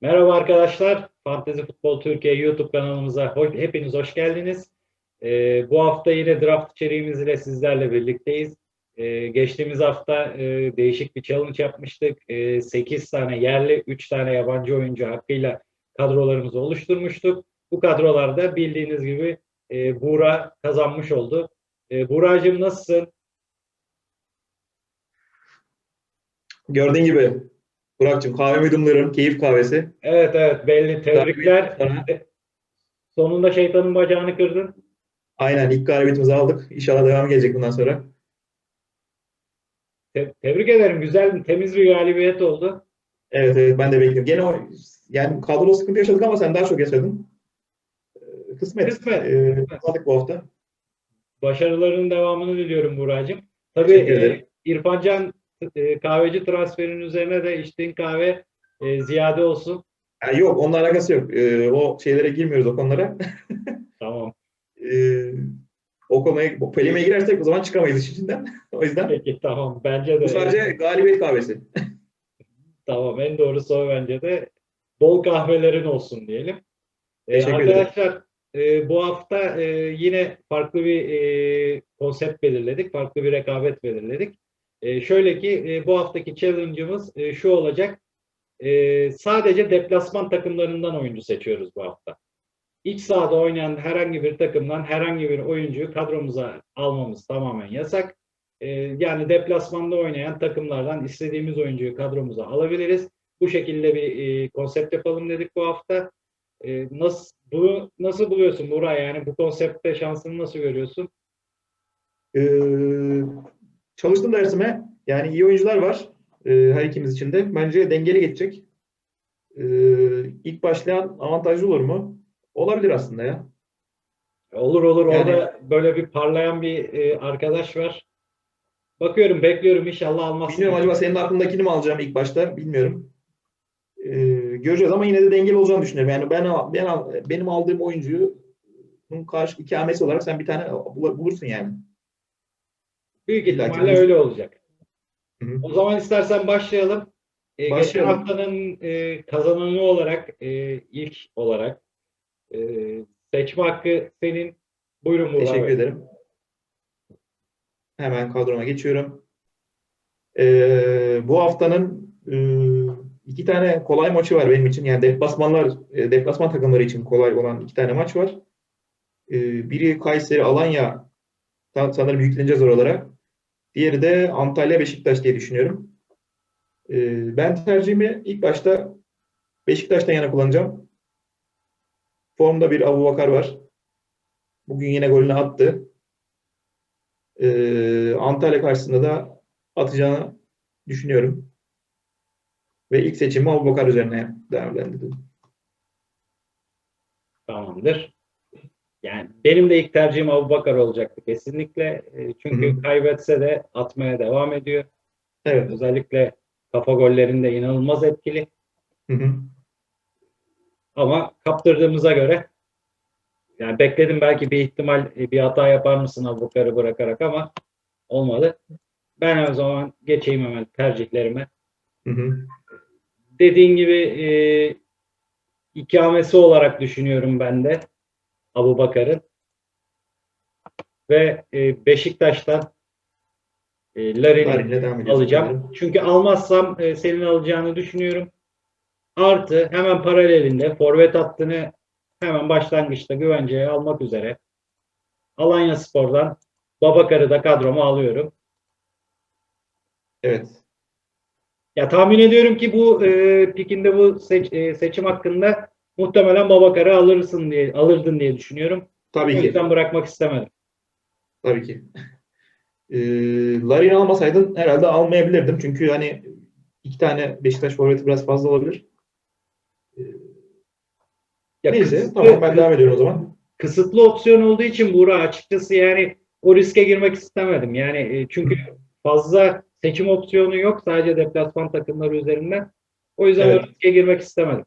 Merhaba arkadaşlar. Fantezi Futbol Türkiye YouTube kanalımıza hoş, hepiniz hoş geldiniz. Ee, bu hafta yine draft içeriğimiz sizlerle birlikteyiz. Ee, geçtiğimiz hafta e, değişik bir challenge yapmıştık. E, 8 tane yerli, 3 tane yabancı oyuncu hakkıyla kadrolarımızı oluşturmuştuk. Bu kadrolarda bildiğiniz gibi e, Buğra kazanmış oldu. E, Buğra'cığım nasılsın? Gördüğün gibi Burak'cığım kahve yudumluyorum. Keyif kahvesi. Evet evet belli. Tebrikler. Sana- Sonunda şeytanın bacağını kırdın. Aynen ilk galibiyetimizi aldık. İnşallah devam gelecek bundan sonra. Te- tebrik ederim. Güzel, temiz bir galibiyet oldu. Evet evet ben de bekliyorum. Gene o yani kadro sıkıntı yaşadık ama sen daha çok yaşadın. Ee, Kısmet. Kısmet. Ee, aldık bu hafta. Başarılarının devamını diliyorum Buracığım. Tabii e. İrfan Can e, kahveci transferinin üzerine de içtiğin kahve e, ziyade olsun. Yani yok onunla alakası yok. Ee, o şeylere girmiyoruz o konulara. Tamam. Ee, o konuya, o polemeye girersek o zaman çıkamayız işin içinden. o yüzden Peki tamam. Bence de. bu sadece galibiyet kahvesi. Tamam. En doğrusu o bence de. Bol kahvelerin olsun diyelim. E, Teşekkür ederim. arkadaşlar e, bu hafta e, yine farklı bir e, konsept belirledik. Farklı bir rekabet belirledik. E, şöyle ki e, bu haftaki challenge'ımız e, şu olacak. E, sadece deplasman takımlarından oyuncu seçiyoruz bu hafta. İç sahada oynayan herhangi bir takımdan herhangi bir oyuncuyu kadromuza almamız tamamen yasak. E, yani deplasmanda oynayan takımlardan istediğimiz oyuncuyu kadromuza alabiliriz. Bu şekilde bir e, konsept yapalım dedik bu hafta. E, nasıl bu nasıl buluyorsun Burak? Yani bu konseptte şansını nasıl görüyorsun? Ee, çalıştım dersime. Yani iyi oyuncular var. Ee, her ikimiz için de. Bence dengeli geçecek. Ee, ilk başlayan avantajlı olur mu? Olabilir aslında ya. Olur olur Yani- orada böyle bir parlayan bir e, arkadaş var. Bakıyorum bekliyorum inşallah almazsın. Bilmiyorum acaba senin aklındakini mi alacağım ilk başta? Bilmiyorum. Ee, göreceğiz ama yine de dengeli olacağını düşünüyorum. Yani ben, ben benim aldığım oyuncuyu bunun karşı ikamesi olarak sen bir tane bul- bulursun yani. Büyük ihtimalle öyle olacak. Hı hı. O zaman istersen başlayalım. E, geçen haftanın e, kazananı olarak e, ilk olarak e, seçme hakkı senin. Buyurun Burak Teşekkür ederim. Hemen kadroma geçiyorum. Ee, bu haftanın e, iki tane kolay maçı var benim için. Yani deplasmanlar, e, deplasman takımları için kolay olan iki tane maç var. Ee, biri Kayseri, Alanya. San- Sanırım yükleneceğiz oralara. Diğeri de Antalya, Beşiktaş diye düşünüyorum. Ee, ben tercihimi ilk başta Beşiktaş'tan yana kullanacağım. Formda bir Abubakar var. Bugün yine golünü attı. Ee, Antalya karşısında da atacağını düşünüyorum. Ve ilk seçimi Abubakar üzerine değerlendirdim. Tamamdır. Yani benim de ilk tercihim Abubakar olacaktı kesinlikle. E, Çünkü Hı hı. kaybetse de atmaya devam ediyor. Evet. Özellikle kafa gollerinde inanılmaz etkili. Hı hı. Ama kaptırdığımıza göre yani bekledim belki bir ihtimal e, bir hata yapar mısın Abubakar'ı bırakarak ama olmadı. Ben o zaman geçeyim hemen tercihlerime. Hı hı. Dediğin gibi e, ikamesi olarak düşünüyorum ben de Abubakar'ın. Ve e, Beşiktaş'tan e, Larin'i alacağım. Çünkü almazsam e, senin alacağını düşünüyorum. Artı hemen paralelinde forvet hattını hemen başlangıçta güvenceye almak üzere Alanya Spor'dan Babakar'ı da kadroma alıyorum. Evet. Ya tahmin ediyorum ki bu e, pikinde bu seç- e, seçim hakkında muhtemelen Babakar'ı alırsın diye alırdın diye düşünüyorum. Tabii o ki. yüzden bırakmak istemedim. Tabii ki. Ee, Larin'i almasaydın herhalde almayabilirdim. Çünkü hani iki tane Beşiktaş forveti biraz fazla olabilir. Ya Neyse. kısıtlı- Tamam ben devam ediyorum o zaman. kısıtlı opsiyon olduğu için Buğra açıkçası yani o riske girmek istemedim. Yani e, çünkü fazla seçim opsiyonu yok sadece deplasman takımları üzerinden. O yüzden Evet. o riske girmek istemedim.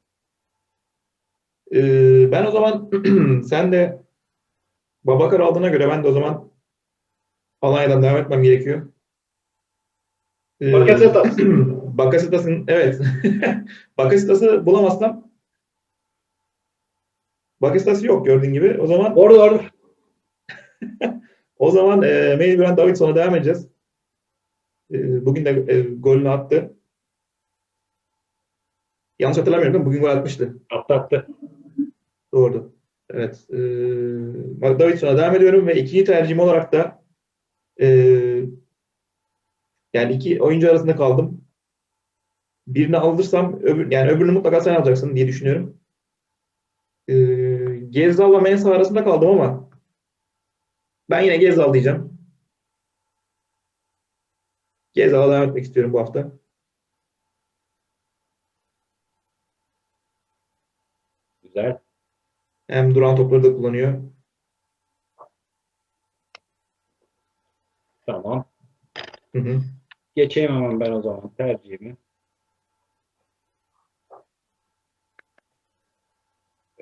Ee, ben o zaman sen de Babakar aldığına göre ben de o zaman Alanya'dan devam etmem gerekiyor. Ee, Bakasetas. Bakasitas'ın evet. Bakasitas'ı bulamazsam Bakasitas yok gördüğün gibi. O zaman Orada orada. o zaman e, mecburen Davidson'a devam edeceğiz. E, bugün de e, golünü attı. Yanlış hatırlamıyorum değil mi? Bugün gol atmıştı. Atlattı. Doğru. Evet. E, Davidson'a devam ediyorum ve ikinci tercihim olarak da e, yani iki oyuncu arasında kaldım. Birini alırsam öbür, yani öbürünü mutlaka sen alacaksın diye düşünüyorum. E, Gezzal'la Mensah arasında kaldım ama ben yine Gezzal diyeceğim. Gezzal'a devam etmek istiyorum bu hafta. Güzel. Hem duran topları da kullanıyor. Tamam. Hı hı. Geçeyim hemen ben o zaman tercihimi.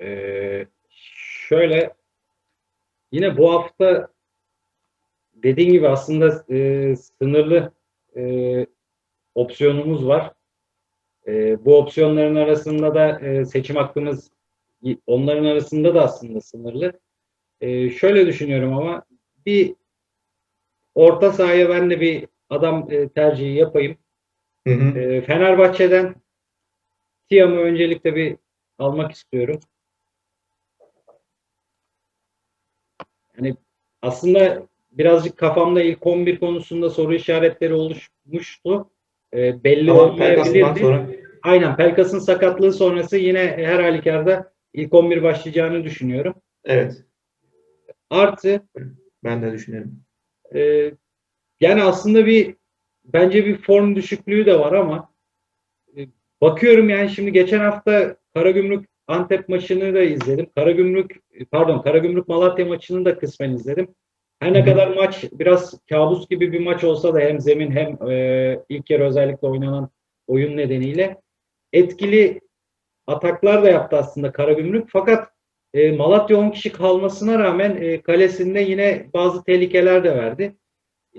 Ee, şöyle yine bu hafta dediğin gibi aslında e, sınırlı e, opsiyonumuz var. E, bu opsiyonların arasında da e, seçim hakkımız onların arasında da aslında sınırlı. E, şöyle düşünüyorum ama bir orta sahaya ben de bir adam e, tercihi yapayım. Hı hı. E, Fenerbahçe'den Tiam'ı öncelikle bir almak istiyorum. Yani aslında birazcık kafamda ilk 11 konusunda soru işaretleri oluşmuştu. E, belli Ama olmayabilirdi. sonra Aynen Pelkas'ın sakatlığı sonrası yine her halükarda ilk 11 başlayacağını düşünüyorum. evet Artı ben de düşünüyorum. Ee, yani aslında bir bence bir form düşüklüğü de var ama e, bakıyorum yani şimdi geçen hafta Karagümrük Antep maçını da izledim. Karagümrük pardon Karagümrük Malatya maçını da kısmen izledim. Her ne kadar maç biraz kabus gibi bir maç olsa da hem zemin hem e, ilk yarı özellikle oynanan oyun nedeniyle etkili ataklar da yaptı aslında Karagümrük. Fakat e, Malatya 10 kişi kalmasına rağmen e, kalesinde yine bazı tehlikeler de verdi.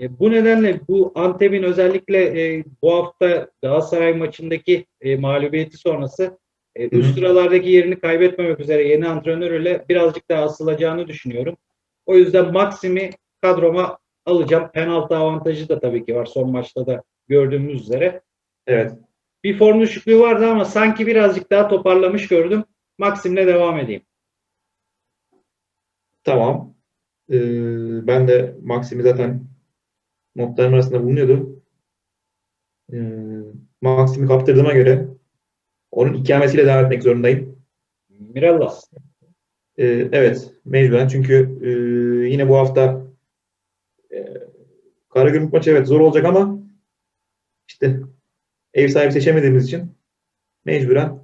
E, bu nedenle bu Antep'in özellikle e, bu hafta Galatasaray maçındaki e, mağlubiyeti sonrası e, üst sıralardaki yerini kaybetmemek üzere yeni antrenörüyle birazcık daha asılacağını düşünüyorum. O yüzden Maxim'i kadroma alacağım. Penaltı avantajı da tabii ki var son maçta da gördüğümüz üzere. Evet. Bir form düşüklüğü vardı ama sanki birazcık daha toparlamış gördüm. Maxim'le devam edeyim. Tamam. Ee, ben de Maxim'i zaten notlarım arasında bulunuyordu. Ee, Maxim'i kaptırdığıma göre onun ikamesiyle devam etmek zorundayım. Mirallas. Ee, evet, mecburen çünkü e, yine bu hafta e, Karagümrük maçı evet zor olacak ama işte ev sahibi seçemediğimiz için mecburen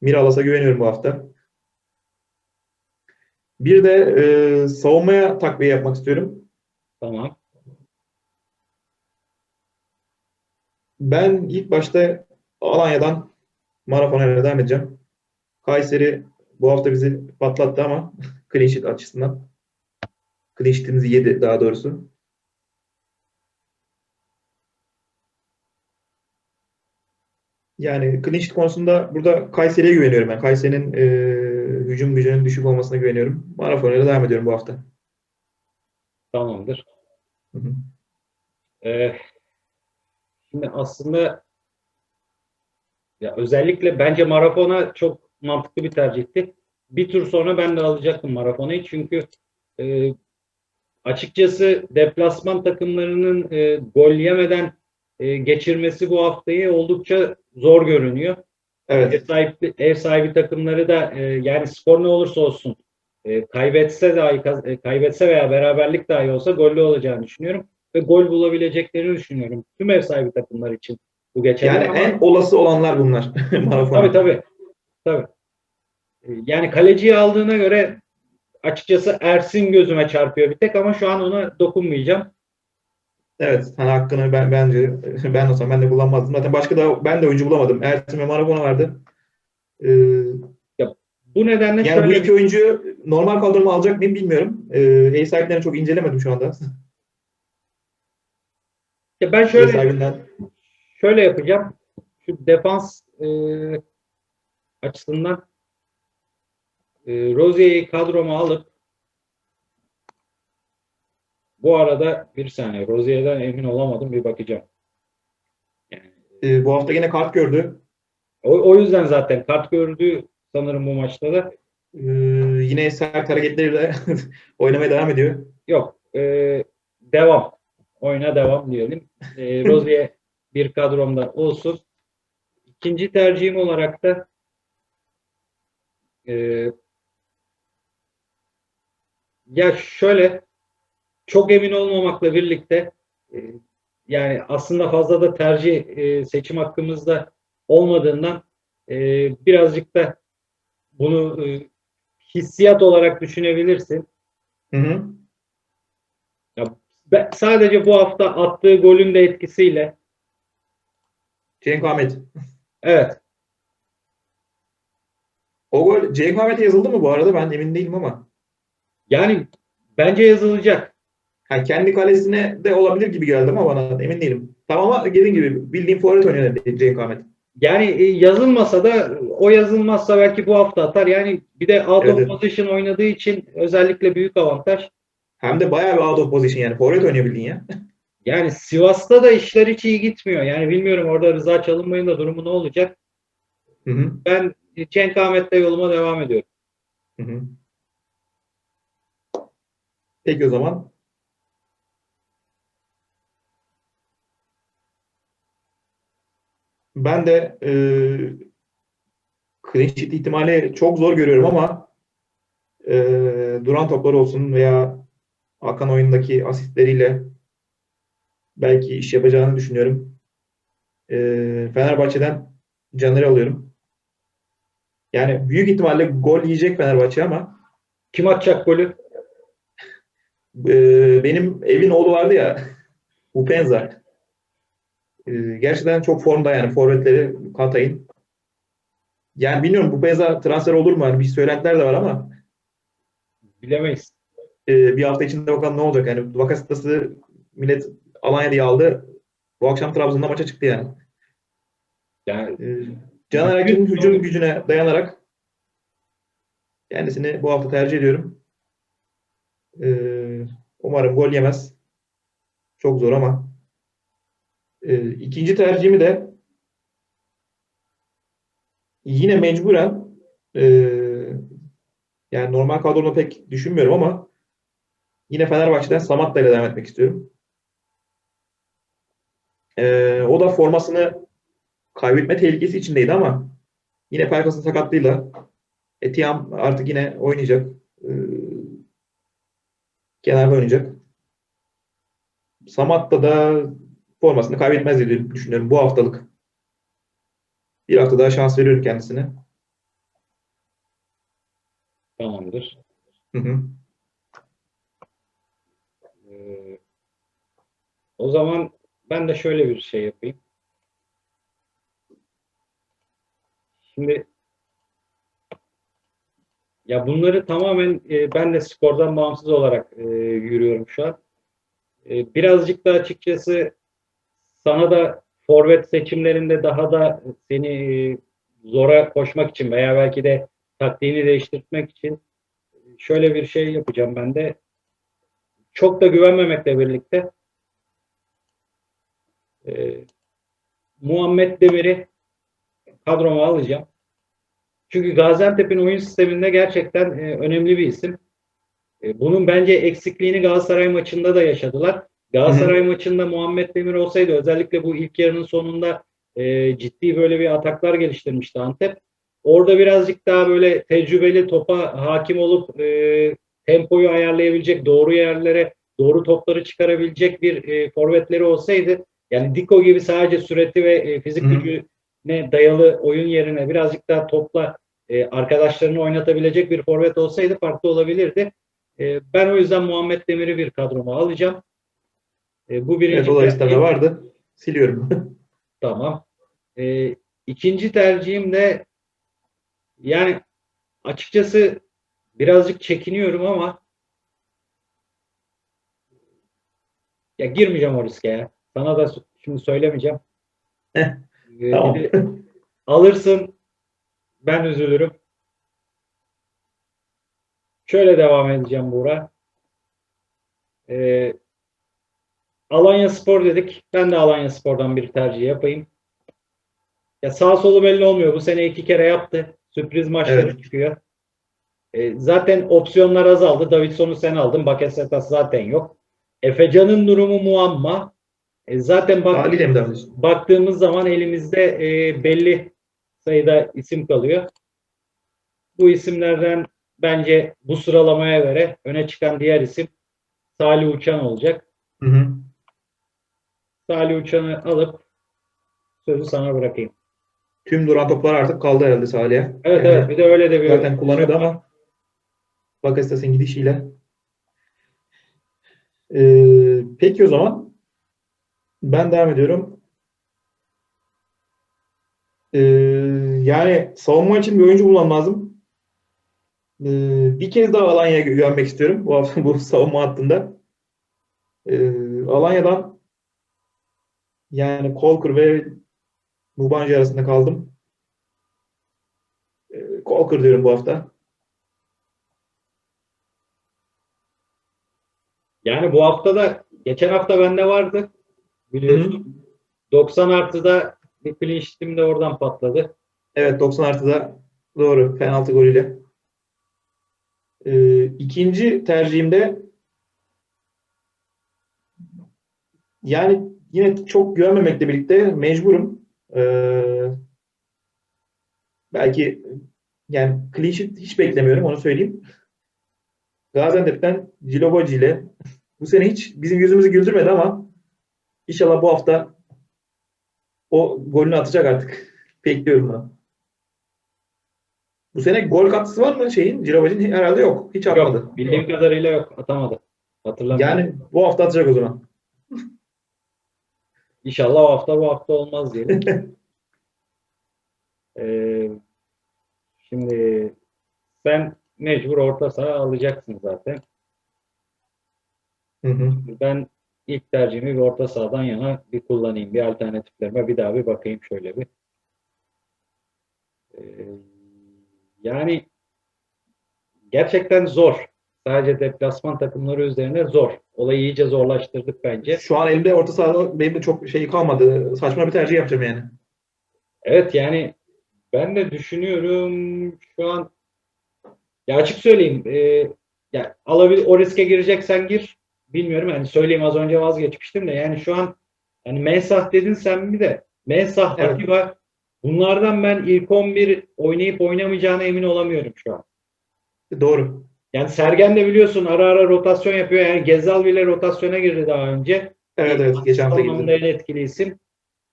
Miralas'a güveniyorum bu hafta. Bir de e, savunmaya takviye yapmak istiyorum. Tamam. Ben ilk başta Alanya'dan Marafon'a devam edeceğim. Kayseri bu hafta bizi patlattı ama clean sheet açısından. Clean sheet'imizi yedi daha doğrusu. Yani clean sheet konusunda burada Kayseri'ye güveniyorum ben. Kayseri'nin e, hücum gücünün düşük olmasına güveniyorum. Marafon'a devam ediyorum bu hafta. Tamamdır. Hı hı. Ee, şimdi aslında ya özellikle bence Marafon'a çok mantıklı bir tercihti. Bir tur sonra ben de alacaktım Marafon'u çünkü e, açıkçası deplasman takımlarının e, gol yemeden e, geçirmesi bu haftayı oldukça zor görünüyor. Ev Evet. sahibi, ev sahibi takımları da e, yani skor ne olursa olsun e, kaybetse dahi e, kaybetse veya beraberlik dahi olsa gollü olacağını düşünüyorum ve gol bulabileceklerini düşünüyorum. Tüm ev sahibi takımlar için bu geçerli Yani ama en olası olanlar bunlar. Tabii tabii tabii. E, Yani kaleciyi aldığına göre açıkçası Ersin gözüme çarpıyor bir tek ama şu an ona dokunmayacağım. Evet, hani hakkını ben bence ben olsam ben de kullanmazdım. Zaten başka da ben de oyuncu bulamadım. Ersin ve Maradona vardı. Ee, Bu nedenle yani bu şöyle iki oyuncu normal kadroma alacak mıyım bilmiyorum. Ee, ev sahiplerini çok incelemedim şu anda. Ya ben şöyle sahibinden. şöyle yapacağım. Şu defans e, açısından e, Rozier'i kadroma alıp bu arada bir saniye Rozier'den emin olamadım bir bakacağım. Yani, Ee, bu hafta yine kart gördü. o, o yüzden zaten kart gördü sanırım bu maçta da. Ee, yine sert hareketleriyle oynamaya devam ediyor. Yok. e, devam. Oyuna devam diyelim. E, Rozier bir kadromda olsun. İkinci tercihim olarak da e, ya şöyle çok emin olmamakla birlikte e, yani aslında fazla da tercih e, seçim hakkımızda olmadığından e, birazcık da bunu e, hissiyat olarak düşünebilirsin. Hı hı. Ben- sadece bu hafta attığı golün de etkisiyle Cenk Ahmet. evet O gol Cenk Ahmet'e yazıldı mı bu arada? Ben emin değilim ama. yani bence yazılacak. Ha, kendi kalesine de olabilir gibi geldi ama bana emin değilim. Tamam ama dediğim gibi bildiğim forvet oynuyor Cenk Ahmet. Yani e, yazılmasa da o yazılmazsa belki bu hafta atar. Yani bir de out Evet, of evet. position oynadığı için özellikle büyük avantaj. Hem de bayağı bir out of position yani. Forvet oynuyor bildiğin ya. Yani Sivas'ta da işler hiç iyi gitmiyor. Yani bilmiyorum orada Rıza Çalınbay'ın da durumu ne olacak. Hı hı. Ben Cenk Ahmet'le yoluma devam ediyorum. Hı hı. Peki o zaman. Ben de e, clean sheet ihtimali çok zor görüyorum ama e, duran toplar olsun veya Hakan oyundaki asistleriyle belki iş yapacağını düşünüyorum. E, Fenerbahçe'den Caner'i alıyorum. Yani büyük ihtimalle gol yiyecek Fenerbahçe ama Kim atacak golü? Ee, benim evin oğlu vardı ya Upenza. Ee, gerçekten çok formda yani forvetleri Katay'ın. Yani bilmiyorum Upenza transfer olur mu? Yani bir söylentiler de var ama Bilemeyiz. e, bir hafta içinde bakalım ne olacak. Yani Vakasitası millet Alanya diye aldı. Bu akşam Trabzon'da maça çıktı yani. Yani Ee, Caner Erkin'in hücum gücüne dayanarak kendisini bu hafta tercih ediyorum. Ee, umarım gol yemez. Çok zor ama. Ee, ikinci tercihimi de yine mecburen e, yani normal kadroda pek düşünmüyorum ama yine Fenerbahçe'den Samatta ile devam etmek istiyorum. Ee, o da formasını kaybetme tehlikesi içindeydi ama yine Pelkas'ın sakatlığıyla Etiyam artık yine oynayacak. Ee, kenarda oynayacak. Samatta da formasını kaybetmez diye düşünüyorum bu haftalık. Bir hafta daha şans veriyorum kendisine. tamamdır. Hı hı. Ee, o zaman ben de şöyle bir şey yapayım. Şimdi ya bunları tamamen e, ben de skordan bağımsız olarak e, yürüyorum şu an. E, birazcık da açıkçası sana da forvet seçimlerinde daha da seni e, zora koşmak için veya belki de taktiğini değiştirmek için şöyle bir şey yapacağım ben de. Çok da güvenmemekle birlikte e, Muhammed Demir'i kadroma alacağım. Çünkü Gaziantep'in oyun sisteminde gerçekten e, önemli bir isim. E, bunun bence eksikliğini Galatasaray maçında da yaşadılar. Galatasaray maçında Muhammed Demir olsaydı özellikle bu ilk yarının sonunda e, ciddi böyle bir ataklar geliştirmişti Antep. Orada birazcık daha böyle tecrübeli topa hakim olup e, tempoyu ayarlayabilecek, doğru yerlere doğru topları çıkarabilecek bir e, forvetleri olsaydı yani Diko gibi sadece süreti ve e, fizik Hı hı. gücüne dayalı oyun yerine birazcık daha topla e, arkadaşlarını oynatabilecek bir forvet olsaydı farklı olabilirdi. E, ben o yüzden Muhammed Demir'i bir kadroma alacağım. E, bu birinci Evet o listede vardı. Siliyorum. Tamam. E, ikinci tercihim de yani açıkçası birazcık çekiniyorum ama ya girmeyeceğim o riske ya. Sana da şimdi söylemeyeceğim. Heh, Ee, Tamam. de alırsın ben üzülürüm. Şöyle devam edeceğim Buğra. Ee, Alanya Spor dedik. Ben de Alanya Spor'dan bir tercih yapayım. Ya sağ solu belli olmuyor. Bu sene iki kere yaptı. Sürpriz maçları Evet. çıkıyor. Ee, zaten opsiyonlar azaldı. Davidson'u sen aldın. Bakasetas zaten yok. Efecan'ın durumu muamma. E, zaten bak, baktığımız zaman elimizde e, belli sayıda isim kalıyor. Bu isimlerden bence bu sıralamaya göre öne çıkan diğer isim Salih Uçan olacak. Salih Uçan'ı alıp sözü sana bırakayım. Tüm duran toplar artık kaldı herhalde Salih'e. Evet Yani evet bir de öyle de bir Zaten kullanıyordu ama Bakasetas'ın gidişiyle. Ee, peki o zaman ben devam ediyorum. Ee, yani savunma için bir oyuncu bulmam lazım. Ee, bir kez daha Alanya'ya gü- güvenmek istiyorum bu hafta bu savunma hattında. Ee, Alanya'dan yani Kolkur ve Mubanji arasında kaldım. Ee, Kolkur diyorum bu hafta. Yani bu hafta da geçen hafta bende vardı. Biliyorsun. 90 artıda bir clean sheet'im de oradan patladı. Evet 90 artıda doğru penaltı golüyle. Ee, ikinci tercihimde yani yine çok güvenmemekle birlikte mecburum. Ee, belki yani clean sheet hiç beklemiyorum onu söyleyeyim. Gaziantep'ten Ciloboci ile bu sene hiç bizim yüzümüzü güldürmedi ama inşallah bu hafta o golünü atacak artık. Bekliyorum bunu. Bu sene gol katkısı var mı şeyin? Cirabacı'nın herhalde yok. Hiç atmadı. Yok, bildiğim kadarıyla yok. Atamadı. Hatırlamıyorum. Yani bu hafta atacak o zaman. İnşallah o hafta bu hafta olmaz diyelim. Ee, şimdi sen mecbur orta saha alacaksın zaten. Hı hı. Ben ilk tercihimi bir orta sahadan yana bir kullanayım. Bir alternatiflerime bir daha bir bakayım şöyle bir. Ee, yani gerçekten zor. Sadece deplasman takımları üzerine zor. Olayı iyice zorlaştırdık bence. Şu an elimde orta sahada benim de çok şey kalmadı. Saçma bir tercih yapacağım yani. Evet yani ben de düşünüyorum şu an ya açık söyleyeyim e, ya alabil o riske gireceksen gir bilmiyorum yani söyleyeyim az önce vazgeçmiştim de yani şu an yani Mensah dedin sen mi de Mensah Evet. Atiba bunlardan ben ilk 11 oynayıp oynamayacağına emin olamıyorum şu an. Doğru. Yani Sergen de biliyorsun ara ara rotasyon yapıyor yani Gezal bile rotasyona girdi daha önce. Evet evet. Geçen hafta girdi. en etkili isim.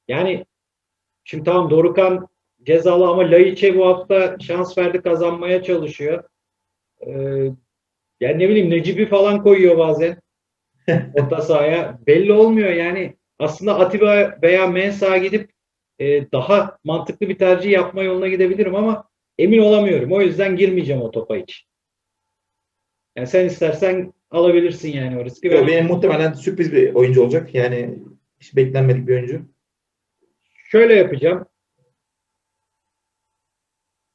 Yani şimdi tamam Dorukan cezalı ama Laiç'e bu hafta şans verdi kazanmaya çalışıyor. Ee, yani ne bileyim Necip'i falan koyuyor bazen orta sahaya. Belli olmuyor yani. Aslında Atiba veya Mensah'a gidip e, daha mantıklı bir tercih yapma yoluna gidebilirim ama emin olamıyorum. O yüzden girmeyeceğim o topa hiç. Yani sen istersen alabilirsin yani o riski. Yo, Ben- Benim muhtemelen sürpriz bir oyuncu olacak. Yani hiç beklenmedik bir oyuncu. Şöyle yapacağım.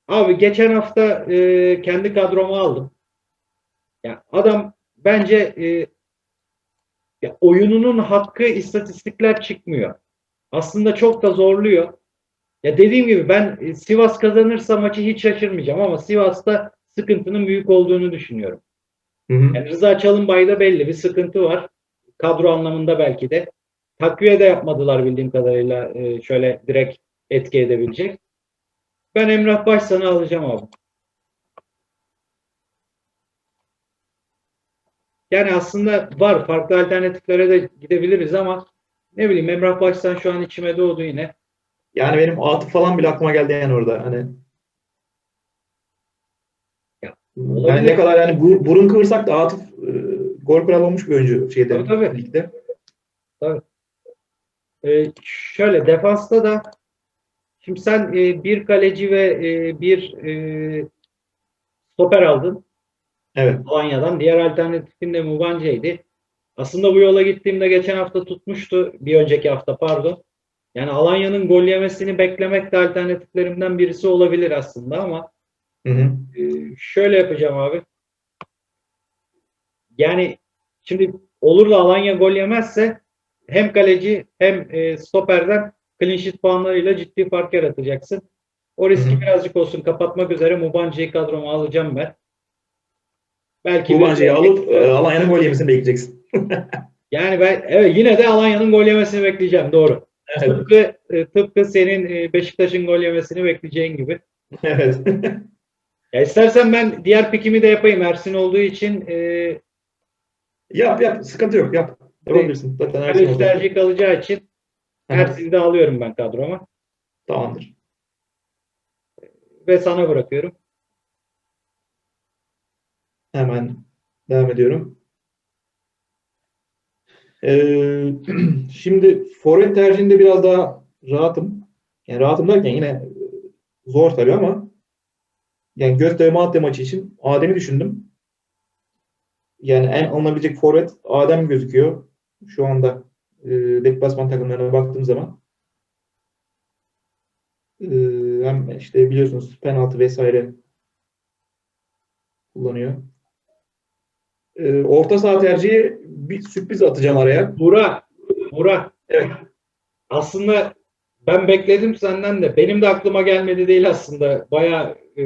Abi geçen hafta e, kendi kadromu aldım. Ya adam bence e, ya oyununun hakkı istatistikler çıkmıyor. Aslında çok da zorluyor. Ya dediğim gibi ben e, Sivas kazanırsa maçı hiç şaşırmayacağım ama Sivas'ta sıkıntının büyük olduğunu düşünüyorum. Hı hı. Yani Rıza Çalınbay'da belli bir sıkıntı var. Kadro anlamında belki de. Takviye de yapmadılar bildiğim kadarıyla e, şöyle direkt etki edebilecek. Ben Emrah Başsan'ı alacağım abi. Yani aslında var. Farklı alternatiflere de gidebiliriz ama ne bileyim Emrah Başsan şu an içime doğdu yine. Yani benim Atıf falan bile aklıma geldi yani orada. Hani Ya, yani ne kadar yani bu- burun kıvırsak da Atıf e, gol kralı olmuş bir oyuncu şeyde Tabii, tabii. ligde. Ee, şöyle defansta da şimdi sen e, bir kaleci ve e, bir e, stoper aldın Evet. Alanya'dan. Diğer alternatifin de Mubance'ydi. Aslında bu yola gittiğimde geçen hafta tutmuştu. Bir önceki hafta pardon. Yani Alanya'nın gol yemesini beklemek de alternatiflerimden birisi olabilir aslında ama Hı hı. Ee, şöyle yapacağım abi. Yani şimdi olur da Alanya gol yemezse hem kaleci hem e, stoperden clean sheet puanlarıyla ciddi fark yaratacaksın. O riski Hı hı. birazcık olsun kapatmak üzere Mubancı'yı kadroma alacağım ben. Belki bancayı alıp e, Alanya'nın gol yemesini bekleyeceksin. yani ben evet yine de Alanya'nın gol yemesini bekleyeceğim doğru. Evet. Tıpkı, e, tıpkı senin e, Beşiktaş'ın gol yemesini bekleyeceğin gibi. Evet. Ya istersen ben diğer pikimi de yapayım. Ersin olduğu için e, yap yap. Sıkıntı yok. Yap. Yapabilirsin. Zaten kaleci orada. tercih kalacağı için. Ersin'i de alıyorum ben kadroma. Tamamdır. Ve sana bırakıyorum. Hemen devam ediyorum. Ee, şimdi forvet tercihinde biraz daha rahatım. Yani rahatım derken yine zor tabii ama yani Göztepe Malatya maçı için Adem'i düşündüm. Yani en alınabilecek forvet Adem gözüküyor. Şu anda e, deplasman takımlarına baktığım zaman. E, hem işte biliyorsunuz penaltı vesaire kullanıyor. E, orta saha tercihi bir sürpriz atacağım araya. Burak, Burak. Evet. Aslında ben bekledim senden de. Benim de aklıma gelmedi değil aslında. Bayağı e,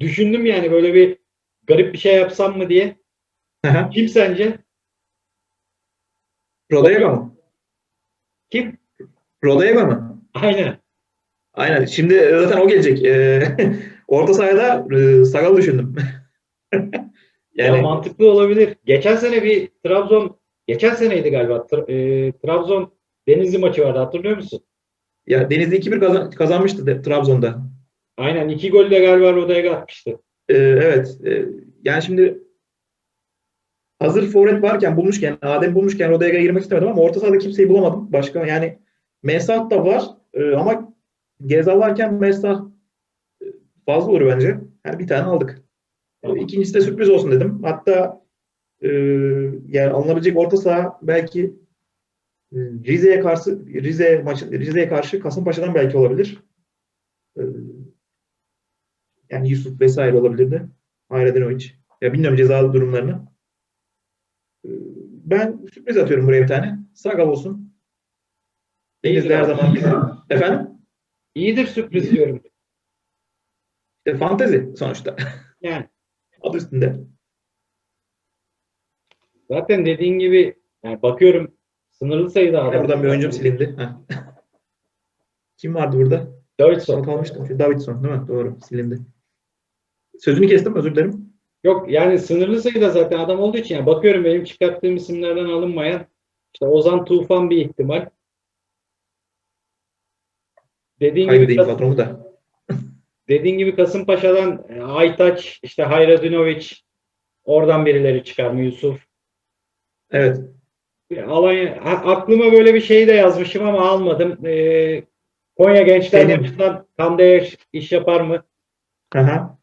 düşündüm yani böyle bir garip bir şey yapsam mı diye. Kim sence? Rodayega mı? Kim? Rodayega mı? Aynen. Aynen. Şimdi zaten o gelecek. E, orta sahada e, Sagal düşündüm. Ya yani mantıklı olabilir. Geçen sene bir Trabzon, geçen seneydi galiba. Tra- e, Trabzon Denizli maçı vardı hatırlıyor musun? ya Denizli 2-1 kazan- kazanmıştı de, Trabzon'da. Aynen iki gol de galiba Rodayega atmıştı. Ee, evet. Ee, yani şimdi hazır forvet varken bulmuşken, Adem bulmuşken Rodayega'ya girmek istemedim ama orta sahada kimseyi bulamadım. Başka yani Mesah da var Ee, ama Gezal varken Mesah e, fazla olur bence. Yani bir tane aldık. Tamam. İkincisi de sürpriz olsun dedim. Hatta e, yani alınabilecek orta saha belki e, Rize'ye karşı Rize maçı Rize'ye karşı Kasımpaşa'dan belki olabilir. E, yani Yusuf vesaire olabilirdi. Hayredinovic. Ya bilmiyorum cezalı durumlarını. Ee, Ben sürpriz atıyorum buraya bir tane. Sagal olsun. Denizli her zaman bizi. Efendim? İyidir sürpriz diyorum. İşte fantezi sonuçta. Yani Adı üstünde. zaten dediğin gibi yani bakıyorum sınırlı sayıda adam. buradan bir oyuncum silindi. Kim vardı burada? Davidson. Not almıştım. Şu Davidson değil mi? Doğru. Silindi. Sözünü kestim. Özür dilerim. Yok yani sınırlı sayıda zaten adam olduğu için yani bakıyorum benim çıkarttığım isimlerden alınmayan işte Ozan Tufan bir ihtimal. Dediğin gibi, Kaybedeyim Kas- patronu da. dediğin gibi Kasımpaşa'dan e, Aytaç, işte Hayradinovic oradan birileri çıkar mı Yusuf? Evet. Alanya, aklıma böyle bir şey de yazmışım ama almadım. Ee, Konya Gençler Benim. maçından Kande'ye iş yapar mı? Aha.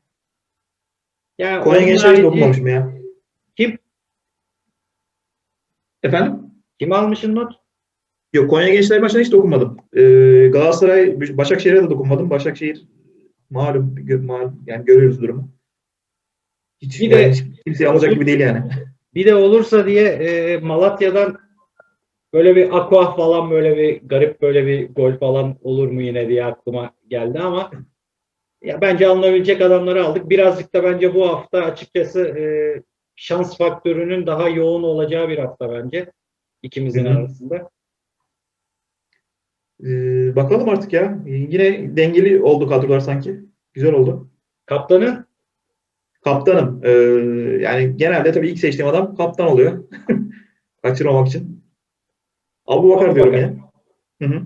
Yani Konya Gençler'i harici- okumamışım ya. Kim? Efendim? Kim almışın not? Yok Konya Gençler maçına hiç dokunmadım. Ee, Galatasaray, Başakşehir'e de dokunmadım. Başakşehir malum, gö- malum yani görüyoruz durumu. Hiç, Bir yani de- hiç kimseye alacak gibi değil yani. Bir de olursa diye e, Malatya'dan böyle bir aqua falan böyle bir garip böyle bir gol falan olur mu yine diye aklıma geldi ama ya bence alınabilecek adamları aldık. Birazcık da bence bu hafta açıkçası e, şans faktörünün daha yoğun olacağı bir hafta bence ikimizin Hı hı. arasında. Ee, bakalım artık ya. Yine dengeli oldu kadrolar sanki. Güzel oldu. Kaptanı Kaptanım. Ee, yani genelde tabii ilk seçtiğim adam kaptan oluyor. Kaçırmamak için. Abu Bakar diyorum yine. Hı hı.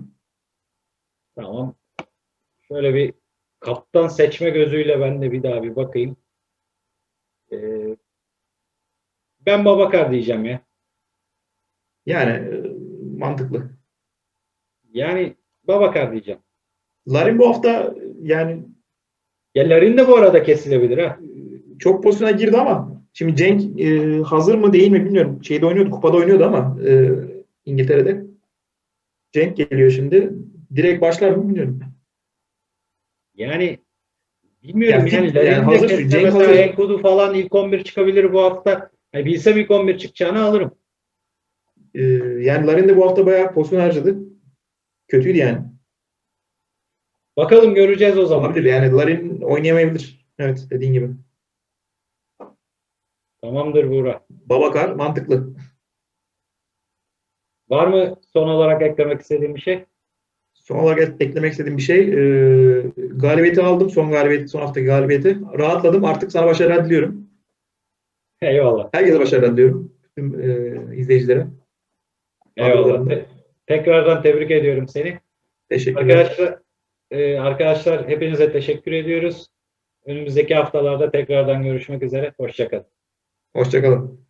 tamam. Şöyle bir kaptan seçme gözüyle ben de bir daha bir bakayım. E, ben Babakar diyeceğim ya. Yani e, mantıklı. Yani Babakar diyeceğim. Larin bu hafta yani Ya Larin de bu arada kesilebilir ha. Çok pozisyona girdi ama Şimdi Cenk e, hazır mı değil mi bilmiyorum. Şeyde oynuyordu, kupada oynuyordu ama e, İngiltere'de. Cenk geliyor şimdi. Direkt başlar mı bilmiyorum. Yani bilmiyorum yani. yani Larin'de hazır, Cenk hazır. Enkudu falan ilk 11 çıkabilir bu hafta. Yani bilsem ilk 11 çıkacağını alırım. E, yani Larin de bu hafta bayağı pozisyon harcadı. Kötüydü yani. Bakalım göreceğiz o zaman. Olabilir yani Larin oynayamayabilir. Evet dediğin gibi. Tamamdır Buğra. Babakar mantıklı. Var mı son olarak eklemek istediğin bir şey? Son olarak eklemek istediğim bir şey. e, galibiyeti aldım. Son galibiyeti, son haftaki galibiyeti. Rahatladım. Artık sana başarılar diliyorum. Eyvallah. Herkese başarılar diliyorum. Tüm e, izleyicilere. Eyvallah. Te- tekrardan tebrik ediyorum seni. Teşekkürler. Arkadaşlar, e, arkadaşlar hepinize teşekkür ediyoruz. Önümüzdeki haftalarda tekrardan görüşmek üzere. Hoşçakalın. Hoşçakalın.